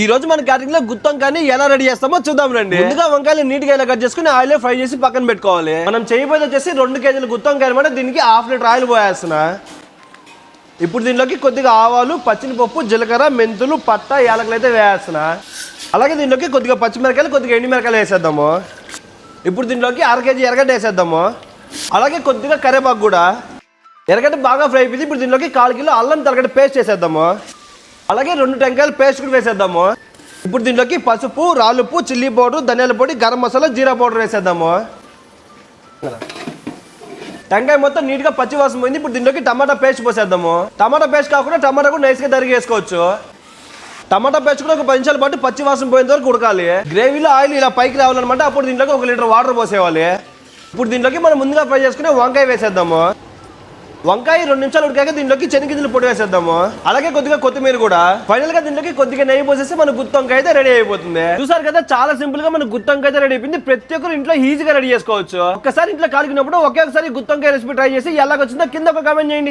ఈ రోజు మన క్యాటరింగ్లో గుత్తొంకాయని ఎలా రెడీ చేస్తామో చూద్దాం రండి. ముందుగా వంకాయలు నీట్గా ఇలా కట్ చేసుకుని ఆయిల్ ఫ్రై చేసి పక్కన పెట్టుకోవాలి. మనం చేయబోయేది వచ్చేసి రెండు కేజీలు గుత్తొంకాయలు అనమాట దీనికి హాఫ్ లీటర్ ఆయిల్ పోయేస్తున్నా. ఇప్పుడు దీనిలోకి కొద్దిగా ఆవాలు పచ్చిమిరపప్పు జీలకర్ర మెంతులు పట్ట యాలకులు అయితే వేస్తున్నా అలాగే దీనిలోకి కొద్దిగా పచ్చిమిరకాయలు కొద్దిగా ఎండిమిరకాయలు వేసేద్దాము. ఇప్పుడు దీనిలోకి అర కేజీ ఎరగడ్డ వేసేద్దాము. అలాగే కొద్దిగా కరివేపాకు కూడా. ఎరగడ్డ బాగా ఫ్రై అయిపోయింది. ఇప్పుడు దీనిలోకి కాలు కిలో అల్లం తలగడ్డ పేస్ట్ వేసేద్దాము అలాగే రెండు టెంకాయలు పేస్ట్ కూడా వేసేద్దాము. ఇప్పుడు దీంట్లోకి పసుపు రాలుపు చిల్లీ పౌడర్ ధనియాల పొడి గరం మసాలా జీరా పౌడర్ వేసేద్దాము. టెంకాయ మొత్తం నీట్గా పచ్చి వాసన పోయింది. ఇప్పుడు దీంట్లోకి టమాటా పేస్ట్ పోసేద్దాము. టమాటా పేస్ట్ కాకుండా టమాటా కూడా నైస్గా తరిగి వేసుకోవచ్చు. టమాటా పేస్ట్ కూడా ఒక పది నిమిషాల పాటు పచ్చి వాసన పోయేంత వరకు ఉడకాలి. గ్రేవీలో ఆయిల్ ఇలా పైకి రావాలన్నమాట. అప్పుడు దీంట్లోకి ఒక లీటర్ వాటర్ పోసేవాలి ఇప్పుడు దీంట్లోకి మనం ముందుగా ఫ్రై చేసుకునే వంకాయ వేసేద్దాము. వంకాయ రెండు నిమిషాలు ఉడికాక దీంట్లోకి చెనిగింజలు పొడి వేసేద్దాము. అలాగే కొద్దిగా కొత్తిమీర కూడా. ఫైనల్గా దీంట్లోకి కొద్దిగా నెయ్యి పోసేసి మన గుత్తొంకాయ అయితే రెడీ అయిపోతుంది. చూసారు కదా చాలా సింపుల్గా మన గుత్తొంకాయ అయితే రెడీ అయిపోయింది. ప్రతి ఒక్కరు ఇంట్లో ఈజీగా రెడీ చేసుకోవచ్చు. ఒక్కసారి ఇంట్లో కాలికినప్పుడు ఒకే ఒకసారి గుత్తొంకాయ రెసిపీ ట్రై చేసి ఎలాగొచ్చిందో కింద ఒక కామెంట్ చేయండి.